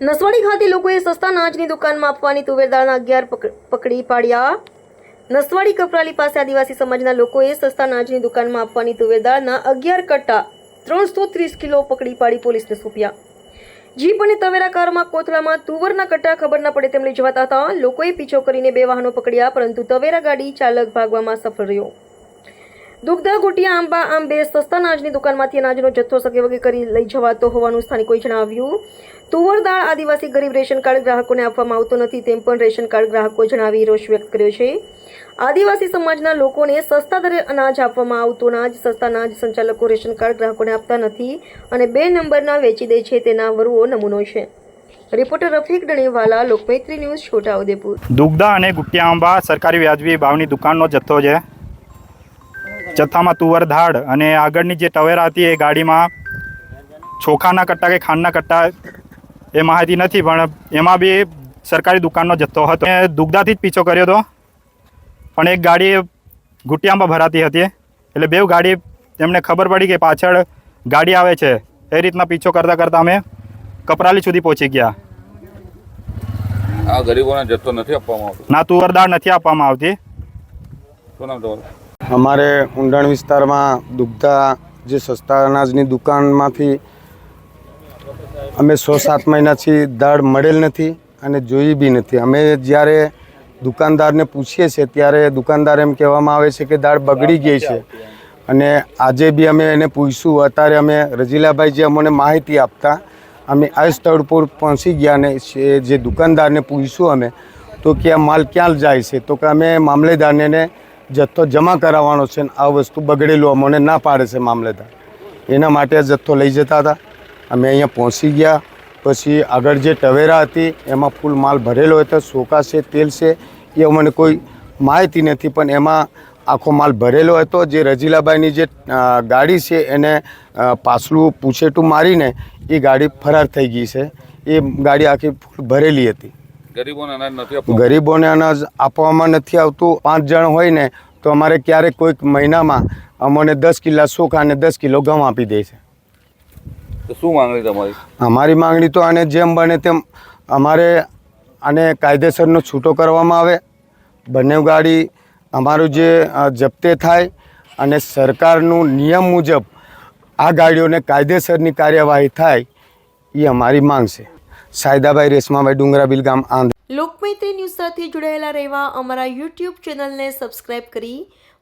નસવાડી ખાતે લોકોએ સસ્તા અનાજની દુકાનમાં આપવાની તુવેર દાળના અગિયાર પકડી પાડ્યા. નસવાડી કપરાલી પાસે આદિવાસી સમાજના લોકોએ સસ્તા અનાજની દુકાનમાં આપવાની તુવેર દાળના અગિયાર કટ્ટા ત્રણસો ત્રીસ કિલો પકડી પાડી પોલીસને સોંપ્યા. જીપ અને તવેરા કારમાં કોથળામાં તુવરના કટ્ટા ખબર ન પડે તેમ લઈ જવાતા હતા. લોકોએ પીછો કરીને બે વાહનો પકડ્યા, પરંતુ તવેરા ગાડી ચાલક ભાગવામાં સફળ રહ્યો. દુગ્ધા ગુટિયા, આંબા આમ બે સસ્તા અનાજની દુકાનમાંથી અનાજનો જથ્થો સગેવગે કરી લઈ જવાતો હોવાનું સ્થાનિકોએ જણાવ્યું. તુવર દાળ આદિવાસી ગરીબ રેશન કાર્ડ ગ્રાહકોને આપવામાં આવતો નથી તેમ પણ રેશન કાર્ડ ગ્રાહકો જણાવી રોષ વ્યક્ત કર્યો છે. આદિવાસી સમાજના લોકોને સસ્તા દરે અનાજ આપવામાં આવતું અનાજ, સસ્તા અનાજ સંચાલકો રેશન કાર્ડ ગ્રાહકોને આપતા નથી અને બે નંબરના વેચી દે છે તેના વરુઓ નમૂનો છે. રિપોર્ટર રફીક ડણીવાલા, લોકમૈત્રી ન્યૂઝ છોટાઉદેપુર દુગ્ધા અને ગુટિયા, આંબા સરકારી વ્યાજબી ભાવની દુકાનનો જથ્થો છે. જથ્થામાં તુવર દાળ અને આગળની જે ટવેરા હતી એ ગાડીમાં ચોખાના કટ્ટા કે ખાંડના કટ્ટા એ માહિતી નથી પણ એમાં બી સરકારી દુકાનનો જથ્થો હતો. મેં દુગ્ધાથી જ પીછો કર્યો હતો. પણ એક ગાડી ગુટિયામાં ભરાતી હતી. એટલે બેવ ગાડી એમને ખબર પડી કે પાછળ ગાડી આવે છે. એ રીતના પીછો કરતાં કરતાં અમે કપરાલી સુધી પહોંચી ગયા. આ ગરીબોને જથ્થો નથી આપવામાં આવતો? ના તુવર દાળ નથી આપવામાં આવતી. શું નામ તમારું? અમારે ઊંડાણ વિસ્તારમાં દુગ્ધા જે સસ્તા અનાજની દુકાનમાંથી અમે સો સાત મહિનાથી દાળ મળેલ નથી અને જોઈ બી નથી. અમે જ્યારે દુકાનદારને પૂછીએ છીએ, ત્યારે દુકાનદાર એમ કહેવામાં આવે છે કે દાળ બગડી ગઈ છે. અને આજે બી અમે એને પૂછ્યું. અત્યારે અમે રજીલાભાઈ જે અમને માહિતી આપતા, અમે આ સ્થળ પર પહોંચી ગયા ને જે દુકાનદારને પૂછ્યું અમે, તો કે આ માલ ક્યાં જાય છે? તો કે અમે મામલેદારને જથ્થો જમા કરાવવાનો છે ને આ વસ્તુ બગડેલું અમને ના પાડે છે મામલેદાર એના માટે આ જથ્થો લઈ જતા હતા. અમે અહીંયા પહોંચી ગયા. પછી આગળ જે ટવેરા હતી, એમાં ફૂલ માલ ભરેલો હતો સોકા છે, તેલ છે, એ અમને કોઈ માહિતી નથી, પણ એમાં આખો માલ ભરેલો હતો. જે રજીલાબાઈની જે ગાડી છે, એને પાછલું પૂછેટું મારીને એ ગાડી ફરાર થઈ ગઈ છે. એ ગાડી આખી ફૂલ ભરેલી હતી. ગરીબોને અનાજ આપવામાં. નથી આવતું. પાંચ જણ હોય ને તો અમારે ક્યારેક કોઈક મહિનામાં અમને દસ કિલા ચોખા અને દસ કિલો ઘઉં આપી દે છે. તો શું માંગણી તમારી? અમારી માંગણી તો આને જેમ બને તેમ અમારે આને કાયદેસરનો છૂટો કરવામાં આવે. બંને ગાડી અમારું જે જપ્તે થાય અને સરકારનું નિયમ મુજબ આ ગાડીઓને કાયદેસરની કાર્યવાહી થાય એ અમારી માંગ છે. સાયદાભાઈ રેશમાભાઈ ડુંગરાબીલ ગામ આંધ્ર લોકમૈત્રી ન્યૂઝ સાથે જોડાયેલા રહેવા અમારા યુટ્યુબ ચેનલને સબસ્ક્રાઇબ કરી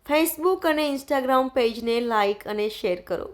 ફેસબુક અને ઇન્સ્ટાગ્રામ પેજને લાઇક અને શેર કરો.